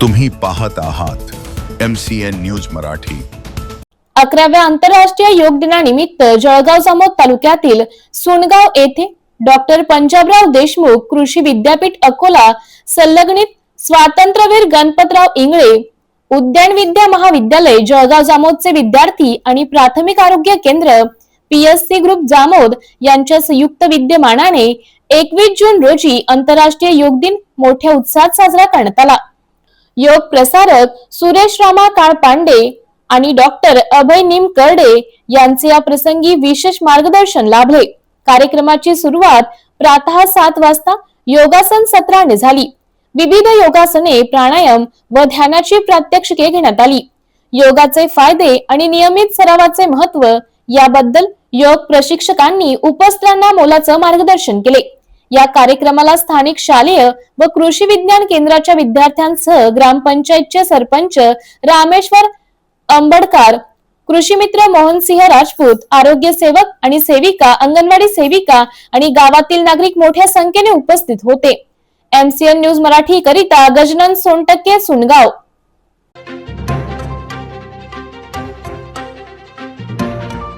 तुम्ही पाहत आहात M C N news Marathi. अकराव्या आंतरराष्ट्रीय योग दिनानिमित्त जळगाव जामोद तालुक्यातील सुनगाव येथे डॉक्टर पंजाबराव देशमुख कृषी विद्यापीठ अकोला संलग्नित स्वातंत्र्यवीर गणपतराव इंगळे उद्यान विद्या महाविद्यालय जळगाव जामोदचे विद्यार्थी आणि प्राथमिक आरोग्य केंद्र पीएससी ग्रुप जामोद यांच्या संयुक्त विद्यमानाने एकवीस जून रोजी आंतरराष्ट्रीय योग दिन मोठ्या उत्साहात साजरा करण्यात आला. योग प्रसारक सुरेश रामा काळ पांडे आणि डॉक्टर अभय निमकर्डे यांचे या प्रसंगी विशेष मार्गदर्शन लाभले. कार्यक्रमाची सुरुवात प्रातः सात वाजता योगासन सत्राने झाली. विविध योगासने प्राणायाम व ध्यानाची प्रात्यक्षिके घेण्यात आली. योगाचे फायदे आणि नियमित सरावाचे महत्त्व याबद्दल योग प्रशिक्षकांनी उपस्थितांना मोलाचं मार्गदर्शन केले. या कार्यक्रमाला स्थानिक शालेय व कृषी विज्ञान केंद्राच्या विद्यार्थ्यांसह ग्रामपंचायतचे सरपंच रामेश्वर अंबडकार कृषी मित्र मोहनसिंह राजपूत आरोग्य सेवक आणि सेविका अंगणवाडी सेविका आणि गावातील नागरिक मोठ्या संख्येने उपस्थित होते. एमसीएन न्यूज मराठी करिता गजनन सोनटक्के सुनगाव.